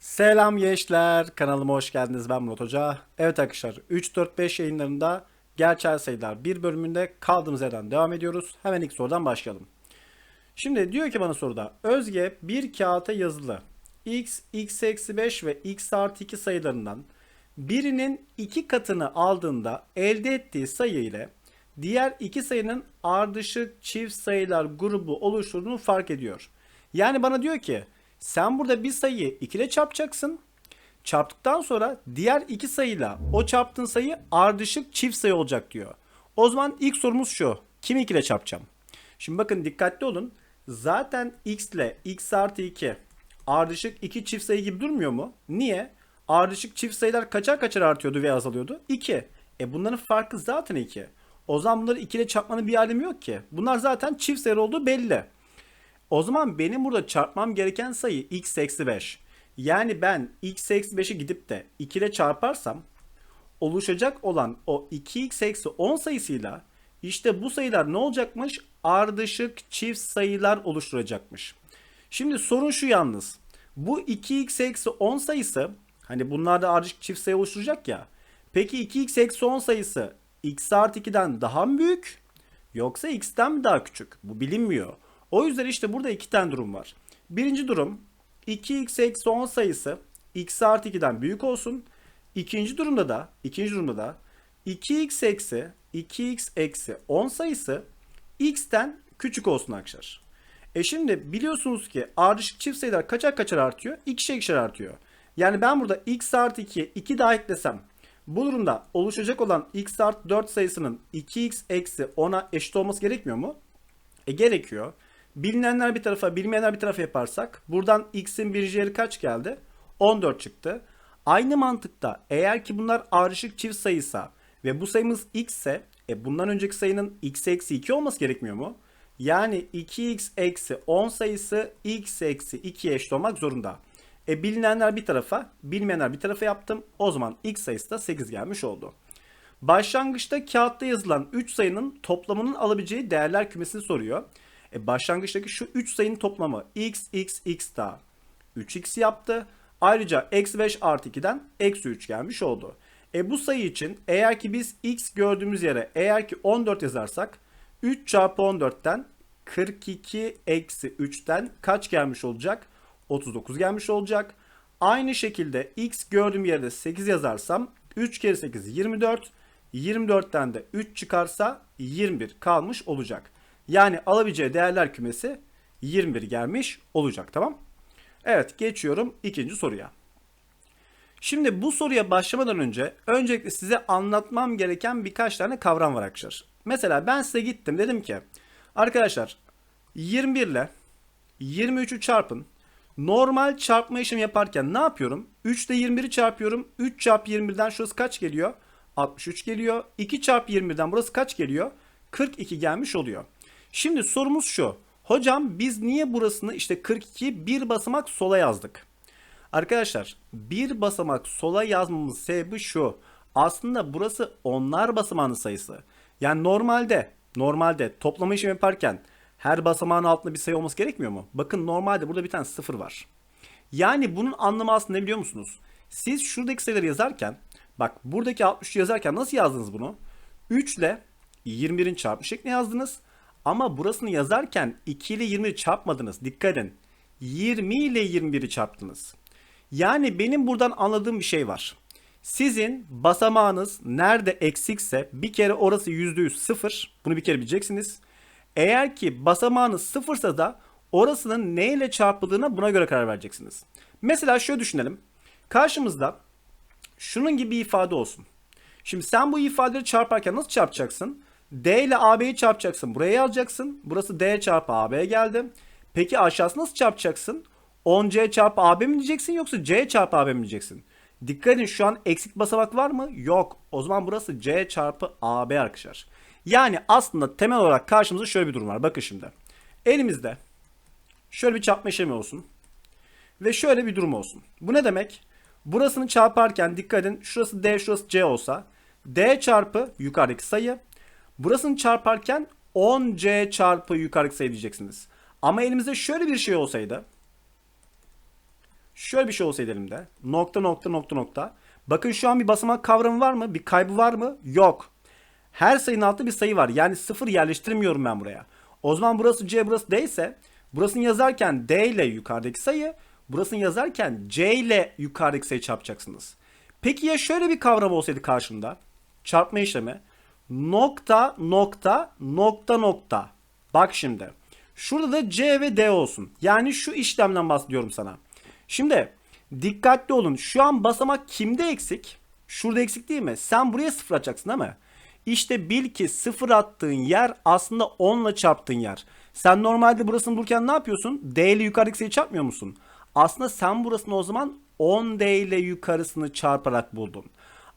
Selam gençler, kanalıma hoş geldiniz. Ben Murat Hoca. Evet arkadaşlar, 3-4-5 yayınlarında gerçel sayılar bir bölümünde kaldığımız yerden devam ediyoruz. Hemen ilk sorudan başlayalım. Şimdi diyor ki bana soruda, Özge bir kağıta yazılı x, x eksi 5 ve x artı 2 sayılarından birinin iki katını aldığında elde ettiği sayı ile diğer iki sayının ardışık çift sayılar grubu oluşturduğunu fark ediyor. Yani bana diyor ki sen burada bir sayıyı 2 ile çarpacaksın. Çarptıktan sonra diğer iki sayıyla o çarptığın sayı ardışık çift sayı olacak diyor. O zaman ilk sorumuz şu. Kimi 2 ile çarpacağım? Şimdi bakın dikkatli olun. Zaten x ile x artı 2 ardışık iki çift sayı gibi durmuyor mu? Niye? Ardışık çift sayılar kaçar kaçar artıyordu ve azalıyordu? 2. E bunların farkı zaten 2. O zaman bunları 2 ile çarpmanın bir alemi yok ki. Bunlar zaten çift sayı olduğu belli. O zaman benim burada çarpmam gereken sayı x eksi 5. Yani ben x eksi 5'i gidip de 2 ile çarparsam oluşacak olan o 2x eksi 10 sayısıyla işte bu sayılar ne olacakmış? Ardışık çift sayılar oluşturacakmış. Şimdi sorun şu yalnız. Bu 2x eksi 10 sayısı hani bunlar da ardışık çift sayı oluşturacak ya. Peki 2x eksi 10 sayısı x artı 2'den daha mı büyük? Yoksa x'ten mi daha küçük? Bu bilinmiyor. O yüzden işte burada iki tane durum var. Birinci durum 2x eksi 10 sayısı x artı 2'den büyük olsun. İkinci durumda da ikinci durumda da 2x eksi 2x eksi 10 sayısı x'ten küçük olsun arkadaşlar. E şimdi biliyorsunuz ki ardışık çift sayılar kaçar kaçar artıyor? İkişer ikişer artıyor. Yani ben burada x artı 2'ye 2 daha eklesem bu durumda oluşacak olan x artı 4 sayısının 2x eksi 10'a eşit olması gerekmiyor mu? E gerekiyor. Bilinenler bir tarafa, bilmeyenler bir tarafa yaparsak buradan x'in birinci yeri kaç geldi? 14 çıktı. Aynı mantıkta eğer ki bunlar ardışık çift sayıysa ve bu sayımız x ise e bundan önceki sayının x eksi 2 olması gerekmiyor mu? Yani 2x eksi 10 sayısı x eksi 2'ye eşit olmak zorunda. E bilinenler bir tarafa, bilmeyenler bir tarafa yaptım. O zaman x sayısı da 8 gelmiş oldu. Başlangıçta kağıtta yazılan 3 sayının toplamının alabileceği değerler kümesini soruyor. E başlangıçtaki şu 3 sayının toplamı x, x, x daha 3x yaptı. Ayrıca eksi 5 artı 2'den eksi 3 gelmiş oldu. E bu sayı için eğer ki biz x gördüğümüz yere eğer ki 14 yazarsak 3 çarpı 14'ten 42 eksi 3'ten kaç gelmiş olacak? 39 gelmiş olacak. Aynı şekilde x gördüğüm yerde 8 yazarsam 3 kere 8 24. 24'ten de 3 çıkarsa 21 kalmış olacak. Yani alabileceği değerler kümesi 21 gelmiş olacak tamam. Evet geçiyorum ikinci soruya. Şimdi bu soruya başlamadan önce öncelikle size anlatmam gereken birkaç tane kavram var arkadaşlar. Mesela ben size gittim dedim ki arkadaşlar 21 ile 23'ü çarpın. Normal çarpma işlemi yaparken ne yapıyorum? 3 ile 21'i çarpıyorum. 3 çarpı 21'den şurası kaç geliyor? 63 geliyor. 2 çarpı 21'den burası kaç geliyor? 42 gelmiş oluyor. Şimdi sorumuz şu. Hocam biz niye burasını işte 42 bir basamak sola yazdık? Arkadaşlar bir basamak sola yazmamın sebebi şu. Aslında burası onlar basamağının sayısı. Yani normalde normalde toplama işlemi yaparken her basamağın altında bir sayı olması gerekmiyor mu? Bakın normalde burada bir tane sıfır var. Yani bunun anlamı aslında ne biliyor musunuz? Siz şuradaki sayıları yazarken bak buradaki 63 yazarken nasıl yazdınız bunu? 3 ile 21'in çarpımı şeklinde yazdınız. Ama burasını yazarken 2 ile 20'yi çarpmadınız. Dikkat edin. 20 ile 21'i çarptınız. Yani benim buradan anladığım bir şey var. Sizin basamağınız nerede eksikse bir kere orası %100 sıfır. Bunu bir kere bileceksiniz. Eğer ki basamağınız sıfırsa da orasının ne ile çarpıldığına buna göre karar vereceksiniz. Mesela şöyle düşünelim. Karşımızda şunun gibi bir ifade olsun. Şimdi sen bu ifadeleri çarparken nasıl çarpacaksın? D ile AB'yi çarpacaksın. Buraya yazacaksın. Burası D çarpı AB geldi. Peki aşağısı nasıl çarpacaksın? 10C çarpı AB mi diyeceksin yoksa C çarpı AB mi diyeceksin? Dikkat edin şu an eksik basamak var mı? Yok. O zaman burası C çarpı AB arkadaşlar. Yani aslında temel olarak karşımızda şöyle bir durum var. Bakın şimdi. Elimizde şöyle bir çarpma işlemi olsun. Ve şöyle bir durum olsun. Bu ne demek? Burasını çarparken dikkat edin. Şurası D, şurası C olsa. D çarpı yukarıdaki sayı. Burasını çarparken 10C çarpı yukarıdaki sayı diyeceksiniz. Ama elimizde şöyle bir şey olsaydı. şöyle bir şey olsaydı elimde. Nokta nokta nokta nokta. Bakın şu an bir basamak kavramı var mı? Bir kaybı var mı? Yok. Her sayının altında bir sayı var. Yani sıfır yerleştirmiyorum ben buraya. O zaman burası C burası D ise burasını yazarken D ile yukarıdaki sayı burasını yazarken C ile yukarıdaki sayı çarpacaksınız. Peki ya şöyle bir kavram olsaydı karşımda? Çarpma işlemi. Nokta nokta nokta nokta. Bak şimdi. Şurada da C ve D olsun. Yani şu işlemden bahsediyorum sana. Şimdi dikkatli olun. Şu an basamak kimde eksik? Şurada eksik değil mi? Sen buraya sıfır atacaksın değil mi? İşte bil ki sıfır attığın yer aslında 10 ile çarptığın yer. Sen normalde burasını bulurken ne yapıyorsun? D ile yukarıdaki sayıyı çarpmıyor musun? Aslında sen burasını o zaman 10D ile yukarısını çarparak buldun.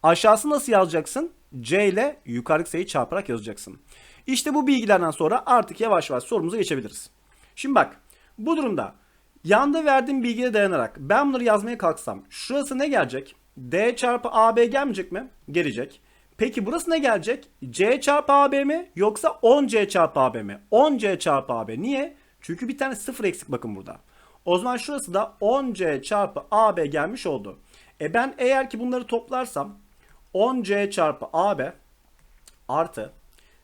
Aşağısı nasıl yazacaksın? C ile yukarıdaki sayıyı çarparak yazacaksın. İşte bu bilgilerden sonra artık yavaş yavaş sorumuza geçebiliriz. Şimdi bak bu durumda yanda verdiğim bilgiye dayanarak ben bunları yazmaya kalksam şurası ne gelecek? D çarpı AB gelmeyecek mi? Gelecek. Peki burası ne gelecek? C çarpı AB mi yoksa 10C çarpı AB mi? 10C çarpı AB. Niye? Çünkü bir tane sıfır eksik bakın burada. O zaman şurası da 10C çarpı AB gelmiş oldu. E ben eğer ki bunları toplarsam 10C çarpı AB artı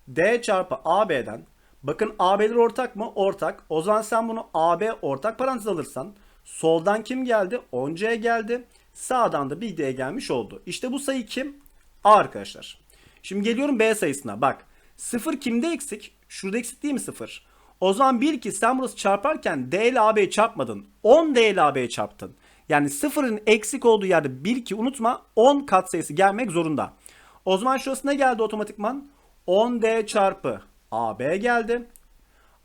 D çarpı AB'den bakın AB'ler ortak mı? Ortak. O zaman sen bunu AB ortak parantez alırsan soldan kim geldi? 10C geldi. Sağdan da bir D gelmiş oldu. İşte bu sayı kim? A arkadaşlar. Şimdi geliyorum B sayısına. Bak 0 kimde eksik? Şurada eksik değil mi 0? O zaman bil ki sen burası çarparken D ile AB'yi çarpmadın. 10 D ile AB'yi çarptın. Yani sıfırın eksik olduğu yerde bil ki unutma 10 katsayısı gelmek zorunda. O zaman şurası ne geldi otomatikman? 10D çarpı AB geldi.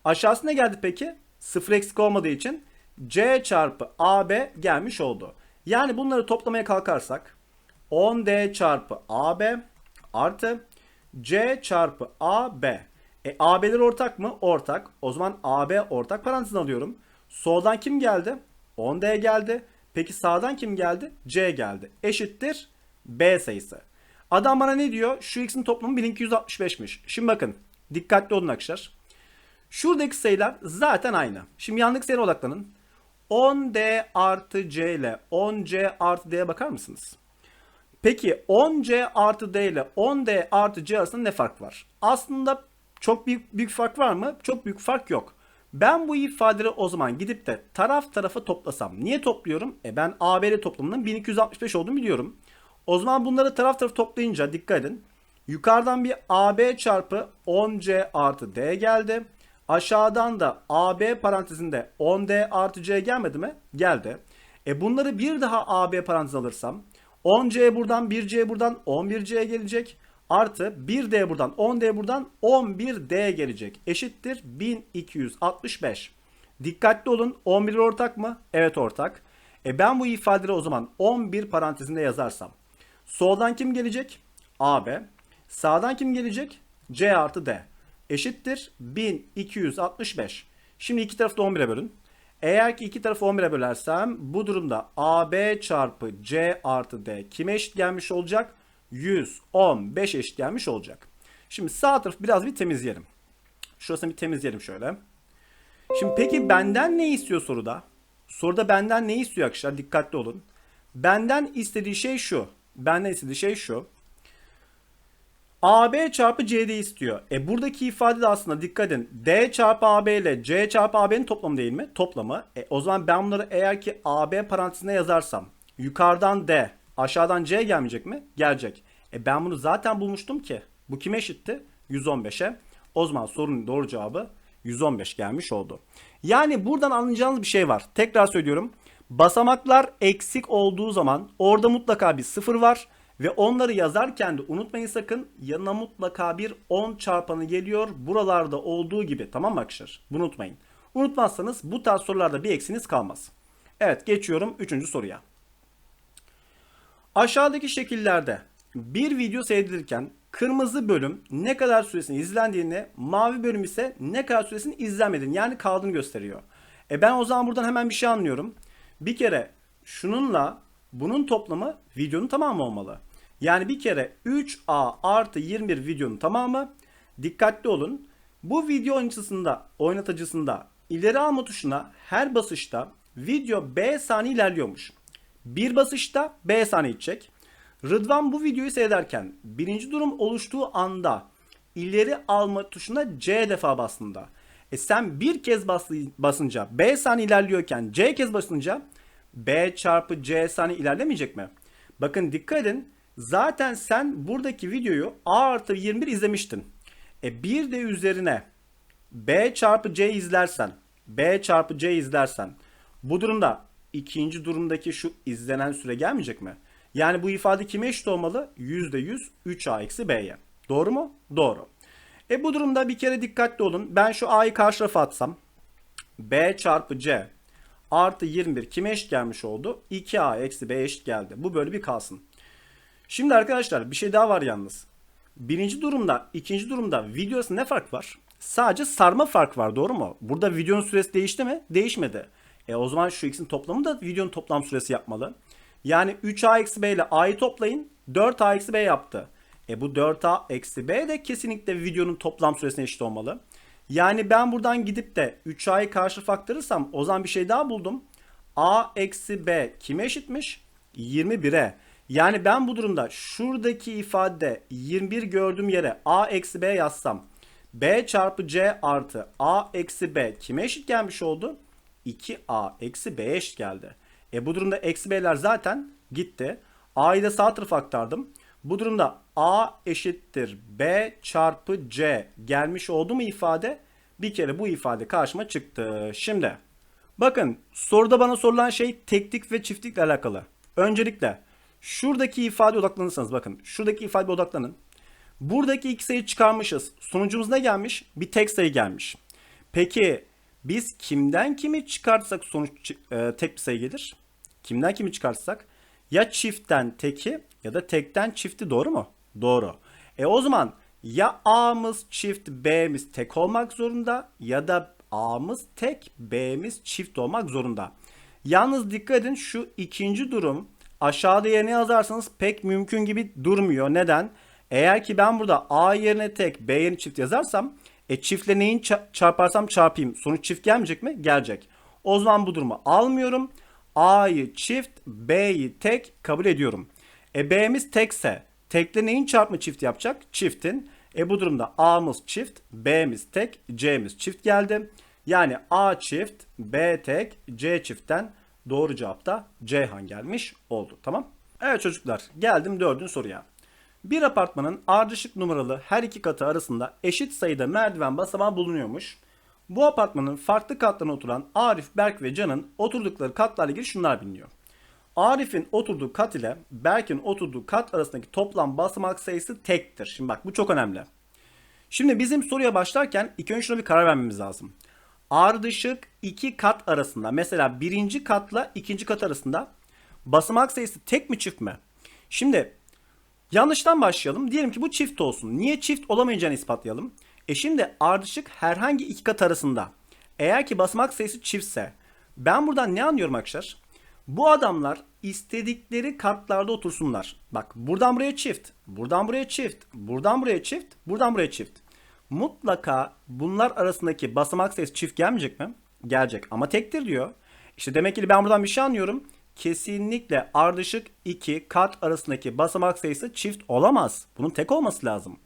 Aşağısı ne geldi peki? Sıfır eksik olmadığı için C çarpı AB gelmiş oldu. Yani bunları toplamaya kalkarsak 10D çarpı AB artı C çarpı AB. E AB'ler ortak mı? Ortak. O zaman AB ortak parantezine alıyorum. Soldan kim geldi? 10D geldi. Peki sağdan kim geldi? C geldi. Eşittir B sayısı. Adam bana ne diyor? Şu x'in toplamı 1265'miş. Şimdi bakın. Dikkatli olun arkadaşlar. Şuradaki sayılar zaten aynı. Şimdi yandaki sayılara odaklanın. 10D artı C ile 10C artı D'ye bakar mısınız? Peki 10C artı D ile 10D artı C arasında ne fark var? Aslında çok büyük, büyük fark var mı? Çok büyük fark yok. Ben bu ifadeleri o zaman gidip de taraf tarafa toplasam. Niye topluyorum? E ben AB'li toplamının 1265 olduğunu biliyorum. O zaman bunları taraf tarafı toplayınca dikkat edin. Yukarıdan bir AB çarpı 10C artı D geldi. Aşağıdan da AB parantezinde 10D artı C gelmedi mi? Geldi. E bunları bir daha AB parantez alırsam 10C buradan 1C buradan 11C gelecek. Artı 1D buradan 10D buradan 11D gelecek. Eşittir 1265. Dikkatli olun 11 ortak mı? Evet ortak. E ben bu ifadeleri o zaman 11 parantezinde yazarsam. Soldan kim gelecek? AB. Sağdan kim gelecek? C artı D. Eşittir 1265. Şimdi iki tarafı da 11'e bölün. Eğer ki iki tarafı 11'e bölersem bu durumda AB çarpı C artı D kime eşit gelmiş olacak? 115 eşit gelmiş olacak. Şimdi sağ tarafı biraz bir temizleyelim. Şurasını bir temizleyelim şöyle. Şimdi peki benden ne istiyor soruda? Soruda benden ne istiyor arkadaşlar? Dikkatli olun. Benden istediği şey şu. Benden istediği şey şu. AB çarpı CD istiyor. E buradaki ifade de aslında dikkat edin. D çarpı AB ile C çarpı AB'nin toplamı değil mi? Toplamı. E o zaman ben bunları eğer ki AB parantezine yazarsam yukarıdan D aşağıdan C gelmeyecek mi? Gelecek. E ben bunu zaten bulmuştum ki. Bu kime eşitti? 115'e. O zaman sorunun doğru cevabı 115 gelmiş oldu. Yani buradan anlayacağınız bir şey var. Tekrar söylüyorum. Basamaklar eksik olduğu zaman orada mutlaka bir sıfır var. Ve onları yazarken de unutmayın sakın yanına mutlaka bir 10 çarpanı geliyor. Buralarda olduğu gibi tamam mı arkadaşlar? Unutmayın. Unutmazsanız bu tarz sorularda bir eksiniz kalmaz. Evet geçiyorum 3. soruya. Aşağıdaki şekillerde bir video seyredilirken kırmızı bölüm ne kadar süresini izlendiğini, mavi bölüm ise ne kadar süresini izlenmediğini yani kaldığını gösteriyor. E ben o zaman buradan hemen bir şey anlıyorum. Bir kere şununla bunun toplamı videonun tamamı olmalı. Yani bir kere 3A artı 21 videonun tamamı. Dikkatli olun. Bu video oynatıcısında, oynatıcısında ileri alma tuşuna her basışta video B saniye ilerliyormuş. Bir basışta B saniye gidecek. Rıdvan bu videoyu seyrederken birinci durum oluştuğu anda ileri alma tuşuna C defa bastığında e sen bir kez bası- basınca B saniye ilerliyorken C kez basınca B çarpı C saniye ilerlemeyecek mi? Bakın dikkat edin. Zaten sen buradaki videoyu A artı 21 izlemiştin. E bir de üzerine B çarpı C izlersen, B çarpı C izlersen bu durumda ikinci durumdaki şu izlenen süre gelmeyecek mi? Yani bu ifade kime eşit olmalı? %100 3A eksi B'ye. Doğru mu? Doğru. E bu durumda bir kere dikkatli olun. Ben şu A'yı karşı tarafa atsam B çarpı C artı 21 kime eşit gelmiş oldu? 2A eksi B eşit geldi. Bu böyle bir kalsın. Şimdi arkadaşlar bir şey daha var yalnız. Birinci durumda, ikinci durumda video arasında ne fark var? Sadece sarma fark var doğru mu? Burada videonun süresi değişti mi? Değişmedi. E o zaman şu ikisinin toplamı da videonun toplam süresi yapmalı. Yani 3a eksi b ile a'yı toplayın 4a eksi b yaptı. E bu 4a eksi b de kesinlikle videonun toplam süresine eşit olmalı. Yani ben buradan gidip de 3a'yı karşı faktörürsem o zaman bir şey daha buldum. a eksi b kime eşitmiş? 21'e. Yani ben bu durumda şuradaki ifade 21 gördüğüm yere a eksi b yazsam b çarpı c artı a eksi b kime eşit gelmiş oldu? 2a eksi b eşit geldi. E bu durumda eksi b'ler zaten gitti. a'yı da sağ tarafa aktardım. Bu durumda a eşittir b çarpı c gelmiş oldu mu ifade? Bir kere bu ifade karşıma çıktı. Şimdi bakın soruda bana sorulan şey teklik ve çiftlikle alakalı. Öncelikle şuradaki ifade odaklanırsanız bakın şuradaki ifade odaklanın. Buradaki iki sayı çıkarmışız. Sonucumuz ne gelmiş? Bir tek sayı gelmiş. Peki biz kimden kimi çıkartsak sonuç e, tek bir sayı gelir? Kimden kimi çıkartsak? Ya çiftten teki ya da tekten çifti doğru mu? Doğru. E o zaman ya A'mız çift B'miz tek olmak zorunda ya da A'mız tek B'miz çift olmak zorunda. Yalnız dikkat edin şu ikinci durum aşağıda yerine yazarsanız pek mümkün gibi durmuyor. Neden? Eğer ki ben burada A yerine tek B yerine çift yazarsam e çiftle neyin ça- çarparsam çarpayım sonuç çift gelmeyecek mi? Gelecek. O zaman bu durumu almıyorum. A'yı çift, B'yi tek kabul ediyorum. E B'miz tekse tekle neyin çarpımı çift yapacak? Çiftin. E bu durumda A'mız çift, B'miz tek, C'miz çift geldi. Yani A çift, B tek, C çiftten doğru cevap da Ceyhan gelmiş oldu. Tamam? Evet çocuklar geldim dördüncü soruya. Bir apartmanın ardışık numaralı her iki katı arasında eşit sayıda merdiven basamağı bulunuyormuş. Bu apartmanın farklı katlarına oturan Arif, Berk ve Can'ın oturdukları katlarla ilgili şunlar biliniyor. Arif'in oturduğu kat ile Berk'in oturduğu kat arasındaki toplam basamak sayısı tektir. Şimdi bak bu çok önemli. Şimdi bizim soruya başlarken ilk önce şuna bir karar vermemiz lazım. Ardışık iki kat arasında mesela birinci katla ikinci kat arasında basamak sayısı tek mi çift mi? Şimdi yanlıştan başlayalım. Diyelim ki bu çift olsun. Niye çift olamayacağını ispatlayalım. E şimdi ardışık herhangi iki kat arasında eğer ki basamak sayısı çiftse ben buradan ne anlıyorum arkadaşlar? Bu adamlar istedikleri katlarda otursunlar. Bak buradan buraya çift, buradan buraya çift, buradan buraya çift, buradan buraya çift. Mutlaka bunlar arasındaki basamak sayısı çift gelmeyecek mi? Gelecek ama tektir diyor. İşte demek ki ben buradan bir şey anlıyorum. Kesinlikle ardışık iki kat arasındaki basamak sayısı çift olamaz. Bunun tek olması lazım.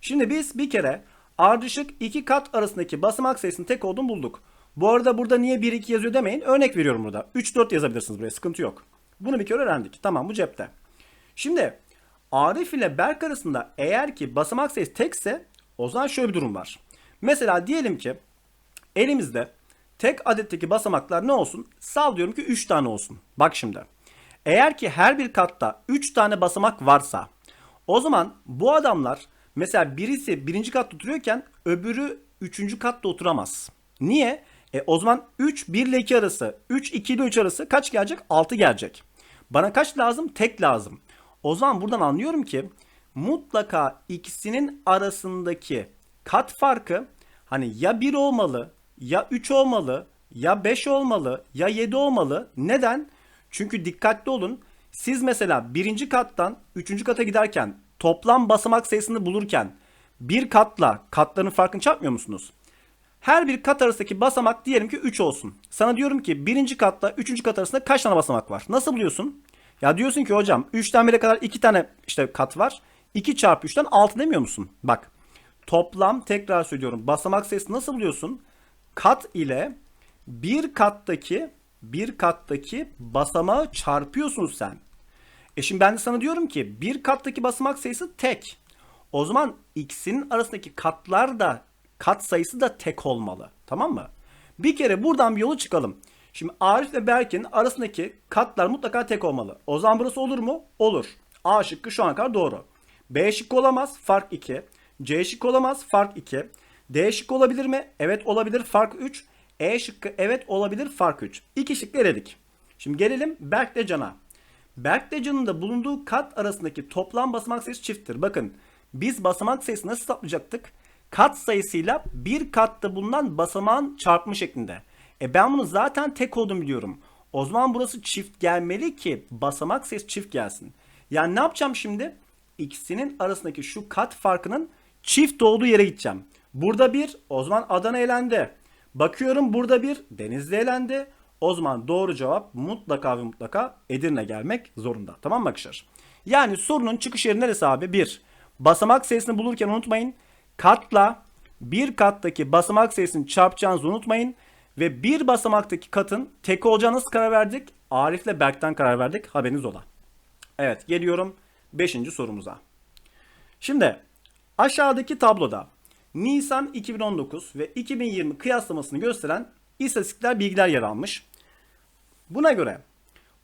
Şimdi biz bir kere ardışık iki kat arasındaki basamak sayısının tek olduğunu bulduk. Bu arada burada niye 1 2 yazıyor demeyin. Örnek veriyorum burada. 3 4 yazabilirsiniz buraya. Sıkıntı yok. Bunu bir kere öğrendik. Tamam bu cepte. Şimdi Arif ile Berk arasında eğer ki basamak sayısı tekse o zaman şöyle bir durum var. Mesela diyelim ki elimizde tek adetteki basamaklar ne olsun? Sallıyorum ki 3 tane olsun. Bak şimdi. Eğer ki her bir katta 3 tane basamak varsa o zaman bu adamlar mesela birisi birinci katta oturuyorken öbürü üçüncü katta oturamaz. Niye? E o zaman 3 1 ile 2 arası, 3 2 ile 3 arası kaç gelecek? 6 gelecek. Bana kaç lazım? Tek lazım. O zaman buradan anlıyorum ki mutlaka ikisinin arasındaki kat farkı hani ya 1 olmalı, ya 3 olmalı, ya 5 olmalı, ya 7 olmalı. Neden? Çünkü dikkatli olun. Siz mesela birinci kattan üçüncü kata giderken toplam basamak sayısını bulurken bir katla katların farkını çarpmıyor musunuz? Her bir kat arasındaki basamak diyelim ki 3 olsun. Sana diyorum ki birinci katla üçüncü kat arasında kaç tane basamak var? Nasıl buluyorsun? Ya diyorsun ki hocam 3'ten 1'e kadar 2 tane işte kat var. 2 çarpı 3'ten 6 demiyor musun? Bak toplam tekrar söylüyorum basamak sayısı nasıl buluyorsun? Kat ile bir kattaki bir kattaki basamağı çarpıyorsun sen. E şimdi ben de sana diyorum ki bir kattaki basamak sayısı tek. O zaman x'in arasındaki katlar da kat sayısı da tek olmalı. Tamam mı? Bir kere buradan bir yolu çıkalım. Şimdi Arif ve Berk'in arasındaki katlar mutlaka tek olmalı. O zaman burası olur mu? Olur. A şıkkı şu ana kadar doğru. B şıkkı olamaz. Fark 2. C şıkkı olamaz. Fark 2. D şıkkı olabilir mi? Evet olabilir. Fark 3. E şıkkı evet olabilir. Fark 3. İki şıkkı eledik. Şimdi gelelim Berk ile da bulunduğu kat arasındaki toplam basamak sayısı çifttir. Bakın biz basamak sayısını nasıl hesaplayacaktık? Kat sayısıyla bir katta bulunan basamağın çarpımı şeklinde. E ben bunu zaten tek olduğunu biliyorum. O zaman burası çift gelmeli ki basamak sayısı çift gelsin. Yani ne yapacağım şimdi? İkisinin arasındaki şu kat farkının çift olduğu yere gideceğim. Burada bir, o zaman Adana elendi. Bakıyorum burada bir, Denizli elendi. O zaman doğru cevap mutlaka ve mutlaka Edirne gelmek zorunda. Tamam mı arkadaşlar? Yani sorunun çıkış yeri neresi abi? 1. Basamak sayısını bulurken unutmayın. Katla bir kattaki basamak sayısını çarpacağınızı unutmayın. Ve bir basamaktaki katın tek olacağına nasıl karar verdik? Arif'le Berk'ten karar verdik. Haberiniz ola. Evet geliyorum 5. sorumuza. Şimdi aşağıdaki tabloda Nisan 2019 ve 2020 kıyaslamasını gösteren istatistikler bilgiler yer almış. Buna göre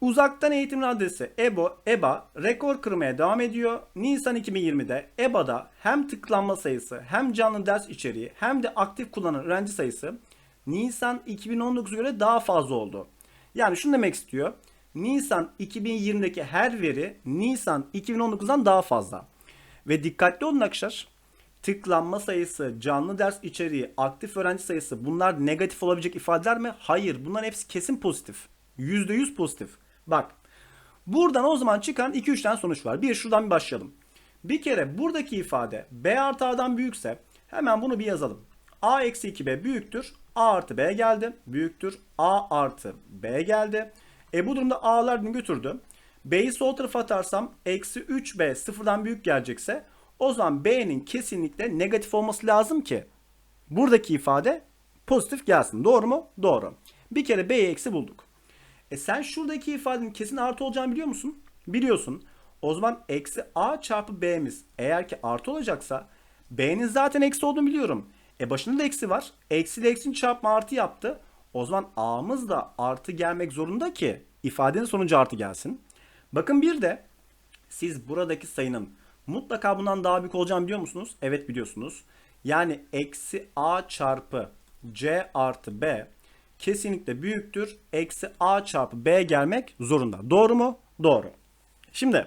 uzaktan eğitim adresi EBO, EBA rekor kırmaya devam ediyor. Nisan 2020'de EBA'da hem tıklanma sayısı hem canlı ders içeriği hem de aktif kullanan öğrenci sayısı Nisan 2019'a göre daha fazla oldu. Yani şunu demek istiyor. Nisan 2020'deki her veri Nisan 2019'dan daha fazla. Ve dikkatli olun arkadaşlar. Tıklanma sayısı, canlı ders içeriği, aktif öğrenci sayısı bunlar negatif olabilecek ifadeler mi? Hayır. Bunların hepsi kesin pozitif. %100 pozitif. Bak. Buradan o zaman çıkan 2-3 tane sonuç var. Bir şuradan bir başlayalım. Bir kere buradaki ifade B artı A'dan büyükse hemen bunu bir yazalım. A eksi 2B büyüktür. A artı B geldi. Büyüktür. A artı B geldi. E bu durumda A'lar götürdü. B'yi sol tarafa atarsam eksi 3B sıfırdan büyük gelecekse o zaman B'nin kesinlikle negatif olması lazım ki buradaki ifade pozitif gelsin. Doğru mu? Doğru. Bir kere B'yi eksi bulduk. E sen şuradaki ifadenin kesin artı olacağını biliyor musun? Biliyorsun. O zaman eksi A çarpı B'miz eğer ki artı olacaksa B'nin zaten eksi olduğunu biliyorum. E başında da eksi var. Eksi ile eksinin çarpma artı yaptı. O zaman A'mız da artı gelmek zorunda ki ifadenin sonucu artı gelsin. Bakın bir de siz buradaki sayının mutlaka bundan daha büyük olacağını biliyor musunuz? Evet biliyorsunuz. Yani eksi A çarpı C artı B kesinlikle büyüktür. Eksi A çarpı B gelmek zorunda. Doğru mu? Doğru. Şimdi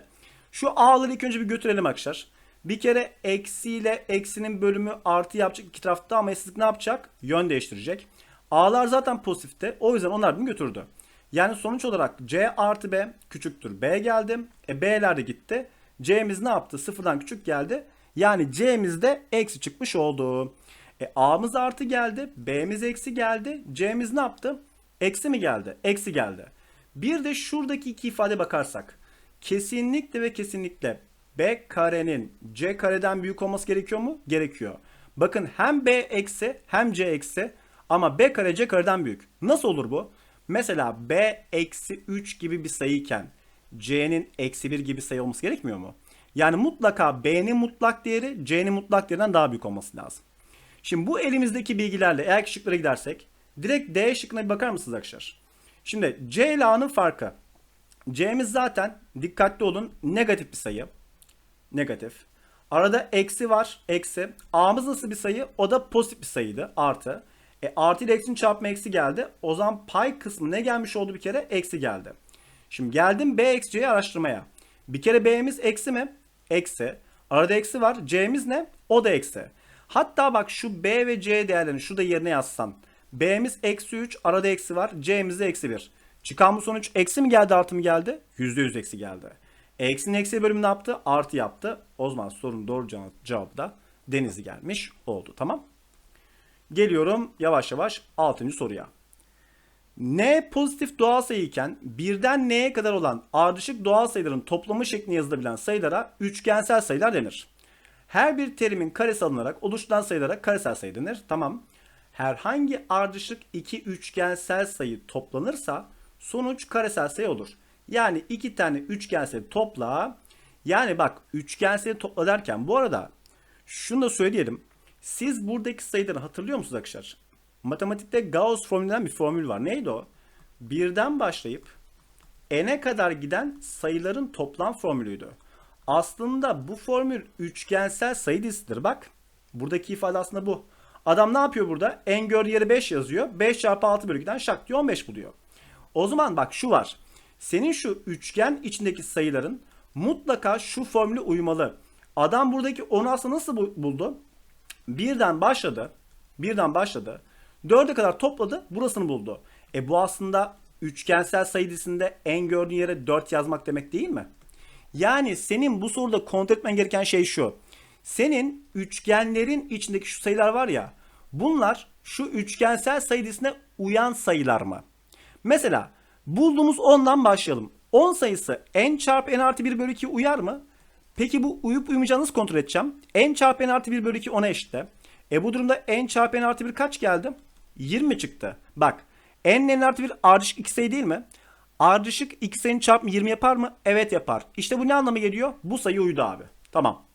şu A'ları ilk önce bir götürelim arkadaşlar. Bir kere eksi ile eksinin bölümü artı yapacak iki tarafta ama eşitlik ne yapacak? Yön değiştirecek. A'lar zaten pozitifte. O yüzden onlar bunu götürdü. Yani sonuç olarak C artı B küçüktür B geldi. E B'ler de gitti. C'miz ne yaptı? Sıfırdan küçük geldi. Yani C'miz de eksi çıkmış oldu. E A'mız artı geldi. B'miz eksi geldi. C'miz ne yaptı? Eksi mi geldi? Eksi geldi. Bir de şuradaki iki ifade bakarsak. Kesinlikle ve kesinlikle B karenin C kareden büyük olması gerekiyor mu? Gerekiyor. Bakın hem B eksi hem C eksi ama B kare C kareden büyük. Nasıl olur bu? Mesela B eksi 3 gibi bir sayıyken C'nin eksi 1 gibi sayı olması gerekmiyor mu? Yani mutlaka B'nin mutlak değeri C'nin mutlak değerinden daha büyük olması lazım. Şimdi bu elimizdeki bilgilerle eğer şıklara gidersek direkt D şıkkına bir bakar mısınız arkadaşlar? Şimdi C ile A'nın farkı. C'miz zaten dikkatli olun negatif bir sayı. Negatif. Arada eksi var. Eksi. A'mız nasıl bir sayı? O da pozitif bir sayıydı. Artı. E, artı ile eksinin çarpma eksi geldi. O zaman pay kısmı ne gelmiş oldu bir kere? Eksi geldi. Şimdi geldim B eksi C'yi araştırmaya. Bir kere B'miz eksi mi? Eksi. Arada eksi var. C'miz ne? O da eksi. Hatta bak şu B ve C değerlerini şurada yerine yazsam. B'miz eksi 3. Arada eksi var. C'miz de eksi 1. Çıkan bu sonuç eksi mi geldi artı mı geldi? %100 eksi geldi. Eksinin eksi bölümü ne yaptı? Artı yaptı. O zaman sorunun doğru cevabı da denizli gelmiş oldu. Tamam. Geliyorum yavaş yavaş 6. soruya. N pozitif doğal sayı iken birden n'ye kadar olan ardışık doğal sayıların toplamı şeklinde yazılabilen sayılara üçgensel sayılar denir. Her bir terimin karesi alınarak oluşturan sayılara karesel sayı denir. Tamam. Herhangi ardışık iki üçgensel sayı toplanırsa sonuç karesel sayı olur. Yani iki tane üçgensel topla. Yani bak üçgensel topla derken bu arada şunu da söyleyelim. Siz buradaki sayıları hatırlıyor musunuz arkadaşlar? Matematikte Gauss formülünden bir formül var. Neydi o? Birden başlayıp n'e kadar giden sayıların toplam formülüydü. Aslında bu formül üçgensel sayı dizisidir. Bak buradaki ifade aslında bu. Adam ne yapıyor burada? n gördüğü yere 5 yazıyor. 5 çarpı 6 bölü 2'den şak diye 15 buluyor. O zaman bak şu var. Senin şu üçgen içindeki sayıların mutlaka şu formülü uymalı. Adam buradaki 10'u aslında nasıl buldu? Birden başladı. Birden başladı. 4'e kadar topladı. Burasını buldu. E bu aslında üçgensel sayı dizisinde en gördüğün yere 4 yazmak demek değil mi? Yani senin bu soruda kontrol etmen gereken şey şu. Senin üçgenlerin içindeki şu sayılar var ya. Bunlar şu üçgensel sayı dizisine uyan sayılar mı? Mesela bulduğumuz 10'dan başlayalım. 10 sayısı n çarpı n artı 1 bölü 2 uyar mı? Peki bu uyup uyumayacağını nasıl kontrol edeceğim? n çarpı n artı 1 bölü 2 10'a eşitte. E bu durumda n çarpı n artı 1 kaç geldi? 20 çıktı. Bak n n artı 1 ardışık sayı değil mi? Ardışık sayının çarpımı 20 yapar mı? Evet yapar. İşte bu ne anlama geliyor? Bu sayı uydu abi. Tamam.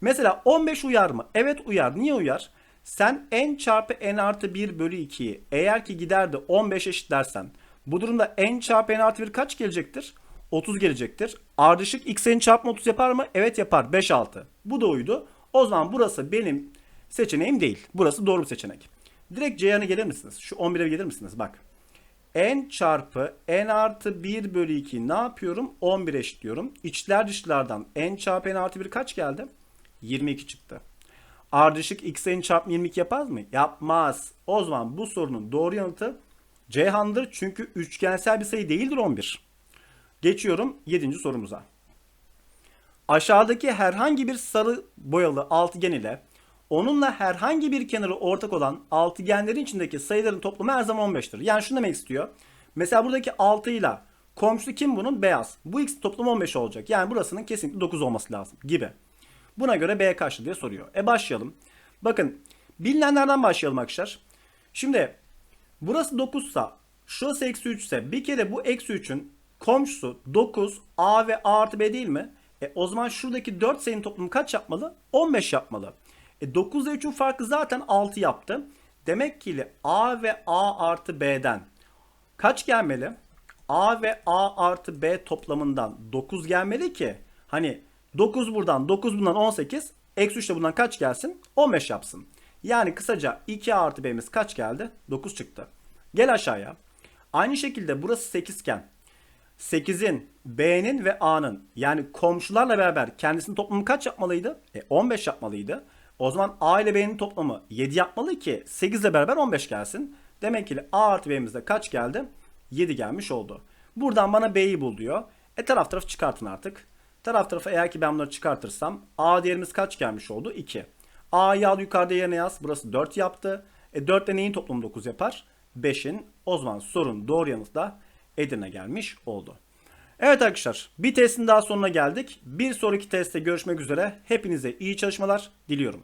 Mesela 15 uyar mı? Evet uyar. Niye uyar? Sen n çarpı n artı 1 bölü 2'yi eğer ki gider de 15 eşitlersen bu durumda n çarpı n artı 1 kaç gelecektir? 30 gelecektir. Ardışık x'in çarpımı 30 yapar mı? Evet yapar. 5 6. Bu da uydu. O zaman burası benim seçeneğim değil. Burası doğru bir seçenek. Direkt Ceyhan'a gelir misiniz? Şu 11'e gelir misiniz? Bak. n çarpı n artı 1 bölü 2 ne yapıyorum? 11 eşitliyorum. İçler dışlardan n çarpı n artı 1 kaç geldi? 22 çıktı. Ardışık x'in çarpımı 22 yapar mı? Yapmaz. O zaman bu sorunun doğru yanıtı Ceyhan'dır. Çünkü üçgensel bir sayı değildir 11. Geçiyorum 7. sorumuza. Aşağıdaki herhangi bir sarı boyalı altıgen ile onunla herhangi bir kenarı ortak olan altıgenlerin içindeki sayıların toplamı her zaman 15'tir. Yani şunu demek istiyor. Mesela buradaki 6 ile komşusu kim bunun? Beyaz. Bu x toplamı 15 olacak. Yani burasının kesinlikle 9 olması lazım gibi. Buna göre B kaçtı diye soruyor. E başlayalım. Bakın bilinenlerden başlayalım arkadaşlar. Şimdi burası 9 sa şurası eksi 3 ise bir kere bu eksi 3'ün komşusu 9 A ve A artı B değil mi? E o zaman şuradaki 4 sayının toplamı kaç yapmalı? 15 yapmalı. E 9 ile 3'ün farkı zaten 6 yaptı. Demek ki A ve A artı B'den kaç gelmeli? A ve A artı B toplamından 9 gelmeli ki hani 9 buradan 9 bundan 18 eksi 3 de bundan kaç gelsin? 15 yapsın. Yani kısaca 2 artı B'miz kaç geldi? 9 çıktı. Gel aşağıya. Aynı şekilde burası 8 iken 8'in, B'nin ve A'nın yani komşularla beraber kendisinin toplamı kaç yapmalıydı? E 15 yapmalıydı. O zaman A ile B'nin toplamı 7 yapmalı ki 8 ile beraber 15 gelsin. Demek ki A artı B'mizde kaç geldi? 7 gelmiş oldu. Buradan bana B'yi bul diyor. E taraf tarafı çıkartın artık. Taraf tarafa eğer ki ben bunları çıkartırsam A değerimiz kaç gelmiş oldu? 2. A'yı al yukarıda yerine yaz. Burası 4 yaptı. E 4 ile neyin toplamı 9 yapar? 5'in. O zaman sorun doğru yanıt da Edirne gelmiş oldu. Evet arkadaşlar bir testin daha sonuna geldik. Bir sonraki testte görüşmek üzere. Hepinize iyi çalışmalar diliyorum.